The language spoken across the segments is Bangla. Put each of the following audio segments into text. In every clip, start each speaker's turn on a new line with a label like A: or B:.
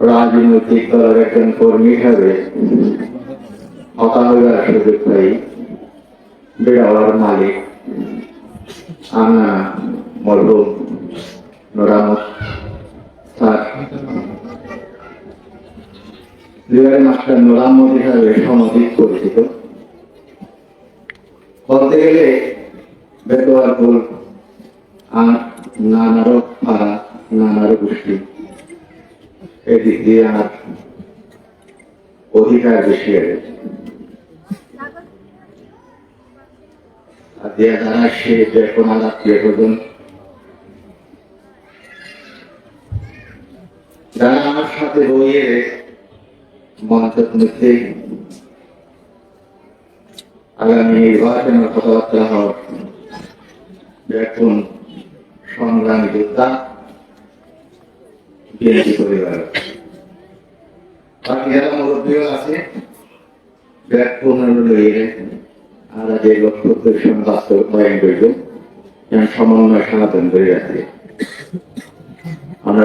A: রাজনৈতিক দলের একজন কর্মী হিসাবে হতাহতার সুযোগ পাই বেড়াওয়ার মালিক আনা মরহুম Noramat. Sir liberal master Noramat হিসাবে সমধিক পরিচিত বলতে গেলে বেটোয়ার ফুল আর নানারও পাড়া, নানারও গোষ্ঠী। এদিক দিয়ে আমার অধিকার বেশি আর যে যারা সে যে কোনো স্বজন যারা আমার সাথে বইয়ে আগামী কথাবার্তা যোদ্ধা বিএনপি পরিবার মুরব্বীও আছে লইয়ে আমরা যে লক্ষ্য উদ্দেশ্য বাস্তবায়ন করব যেন সমন্বয় সনাতন করে আছে আমরা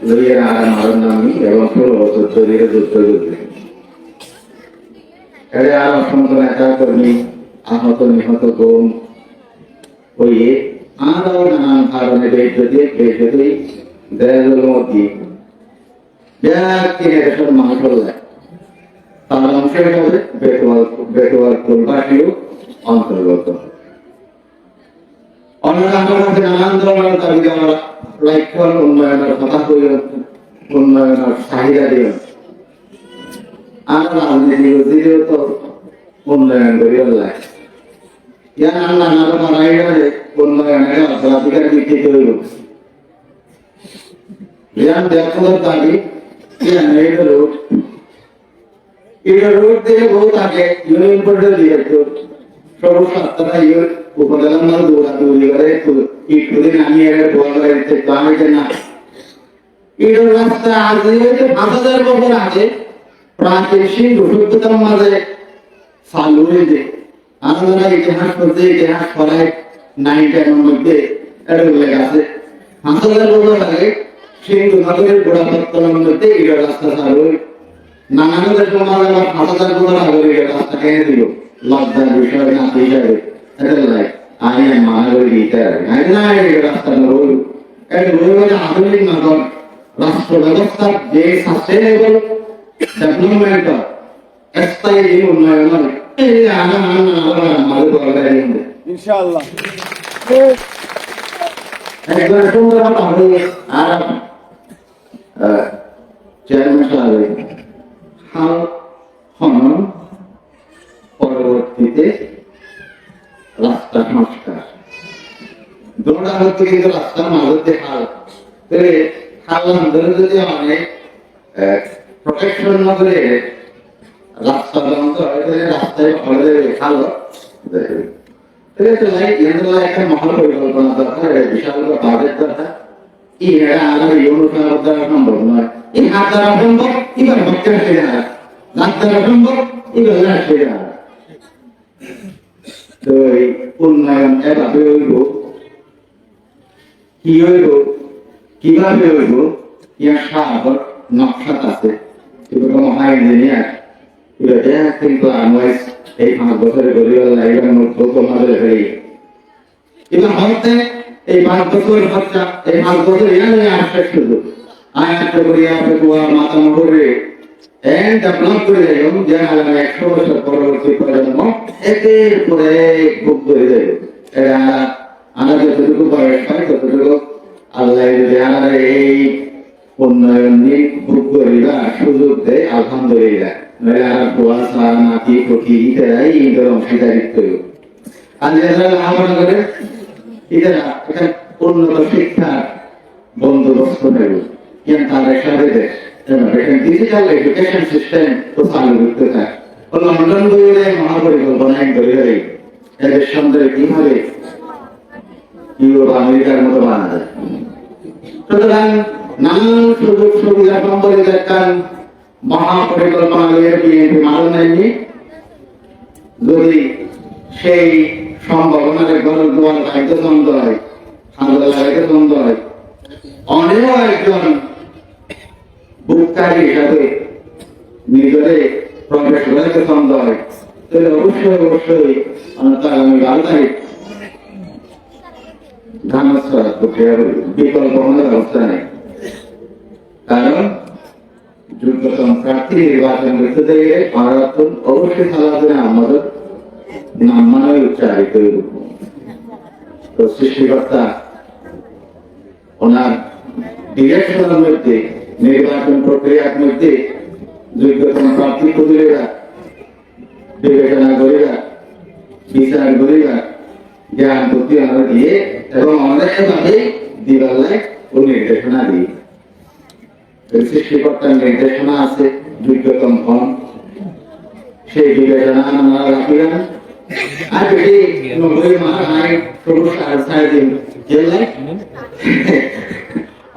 A: লইয়ে আর মারণ নামি এবং ষোলো বছর ধরে যুদ্ধ যুদ্ধে এর আর অসংখ্য নেতা কর্মী আহত নিহত গুম হইয়ে আরও নানান কারণে বেজ্জতি বেজ্জতি দেয়ালের মধ্যে ব্যক্তি এসব মানুষ হলে তার অংশ হিসাবে বেটোয়াল বেটোয়াল ফুলবাসীও অন্তর্গত কাছে নানান ধরনের দাবি আমরা লাইফল উন্নয়নের কথা কই উন্নয়নের চাহিদা দিও আমরা রাজনীতি দিলেও তো উন্নয়ন করিও লাগে ইয়ার নানা নানা মারাইডারে উন্নয়নের অগ্রাধিকার ভিত্তিতে হইল ইয়ান দেখুন দাবি ইউর গ্রামে না। এই রাস্তা আগে পাঁচ হাজার বছর আগে প্রাচীন সভ্যতার মাঝে চালু হয়েছে ইতিহাস করতে ইতিহাস করায় টেনের মধ্যে এটা উল্লেখ আছে। সিন্ধু নগরের গোড়াপত্তনের মধ্যে এই রাস্তা চালু হয়। নানানদের সমাজ আমার এই রাস্তা কেনে দিল। লজ্জার বিষয় না হিসাবে এটা লাই আই এম মহানগরী গীতা আই না এই রাস্তা রোল এটা রোল হলে আধুনিক নগর রাষ্ট্র ব্যবস্থার যে সাস্টেনেবল রাস্তা সংস্কার দুটা হচ্ছে কিন্তু রাস্তার মাঝে হাল। তাহলে হাল ধরে যদি অনেক প্রোটেকশন না করে রাস্তা বন্ধ হয়, তাহলে রাস্তায় ভালো দ্বারা সম্ভব নয় তো এই এভাবে হইব কি হইব কীভাবে হইব ইয়ার সাহায্য নকশাত আছে এটা কিন্তু আমার এই পাঁচ তোমাদের হয়ে এবার হচ্ছে এই পাঁচ বছরের খরচা এই পাঁচ বছর আসছে শুধু আয় একটা করি মাথা মহরে যতটুকু বয়স হয় ততটুকু আল্লাহ যদি আমাদের এই উন্নয়ন নিয়ে ভোগ করিবা সুযোগ দেয়, আলহামদুলিল্লাহ। নয়া কুয়াশা নাতি পুঁথি ইত্যাদি ইন্দ্র অংশীদারিত্ব আর যারা লাভবান করে এরা একটা বন্দোবস্ত নেব। কিন্তু ডিজিটাল এডুকেশন সিস্টেম তো চালু চায়। লন্ডন বইলে মহাপরিকল্পনা করে এদের সন্দেহ কীভাবে ইউরোপ, আমেরিকার মতো বানা যায়? সুতরাং নানান সুযোগ সুবিধা সম্পর্কে দেখেন মহাপরিকল্পনা নিয়ে বিএনপি মারণ নেয়নি। যদি সেই সম্ভাবনার গরম দোয়ার খাইতে দ্বন্দ্ব হয় লাগাইতে দ্বন্দ্ব হয়। অনেক একজন বুককারী হিসাবে নিজেরে প্রবেশ করাইতে দ্বন্দ্ব হয়। তাহলে অবশ্যই অবশ্যই বারো তারিখ ধানস্বর প্রক্রিয়ার বিকল্প কোনো ব্যবস্থা নেই। কারণ যোগ্যতম প্রার্থী নির্বাচন করতে গেলে ভারত অবশ্যই সালাদিন আমাদের নাম মানে উচ্চারিত তো সৃষ্টিকর্তা, ওনার ডিরেকশনের মধ্যে নির্বাচন প্রক্রিয়ার মধ্যে যোগ্যতম প্রার্থী খুঁজলেরা, বিবেচনা করিবা বিচার করিবা জ্ঞান বুদ্ধি আমরা দিয়ে এবং আমাদের সাথে দিবাল্লায় ও নির্দেশনা দিই সৃষ্টিকর্তার নির্দেশনা আছে যোগ্যতম হন সেই বিবেচনা আমরা রাখিলাম আর বেশি নব্বই মাস আয় সবুজ সাড়ে সাড়ে জেলায়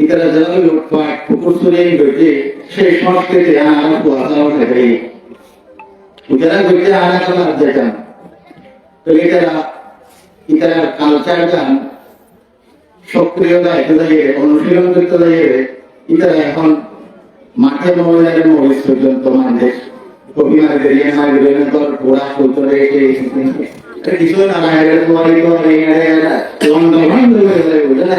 A: ইতারা যেন লুটপাট পুকুর চুরি ঘটে সেই সংস্কৃতি আমরা কুয়াশাও থাকে ইতারা ঘটে আর একটা লাভ যেতাম তো ইতারা ইতারা কালচার গান সক্রিয় দায়িত্ব দাঁড়িয়ে অনুশীলন করতে দাঁড়িয়ে ইতারা এখন মাঠে মহিলাদের মহিষ পর্যন্ত কবি মার বেরিয়ে মার বেরিয়ে তোর ঘোড়া চলতে রেখে কিছু না বাইরে তোমার বুঝে না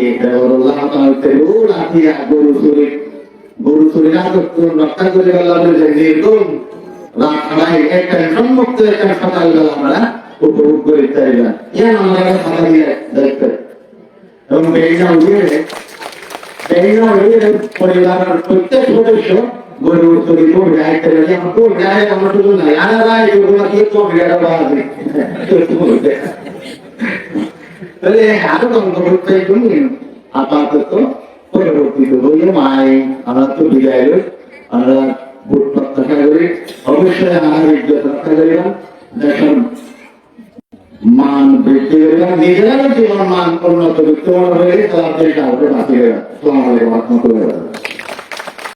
A: গরু চুরি গরু চুরি না করতো রক্ষা করে গেলাম যে নির্গুণ রাত খালাই একটা সম্মুক্ত একটা সকালবেলা আমরা উপভোগ করে পারি না? ইয়ান আমরা খাতা দিয়ে দেখতে? এবং বেরিয়ে উঠিয়ে বেরিয়ে উঠিয়ে পরিবারের প্রত্যেক সদস্য গরু চুরি করে গাইতে গেলে আমার কোন গায়ে আমরা শুধু নাই। আনা রায় গরু কি তো গেড়া বাজে তাহলে আরও গল্প করতে জন্য আপাতত পরবর্তীতে বললে মাই আমরা তো বিদায় আমরা ভোট প্রত্যাশা করি। অবশ্যই আমার ইজ্জত রক্ষা করিলাম দেশের মান বৃদ্ধি করিলাম নিজেরাই জীবন মান উন্নত বিত্তমান হয়ে তাদের কাউকে বাঁচিয়ে রহমতুল্লাহ।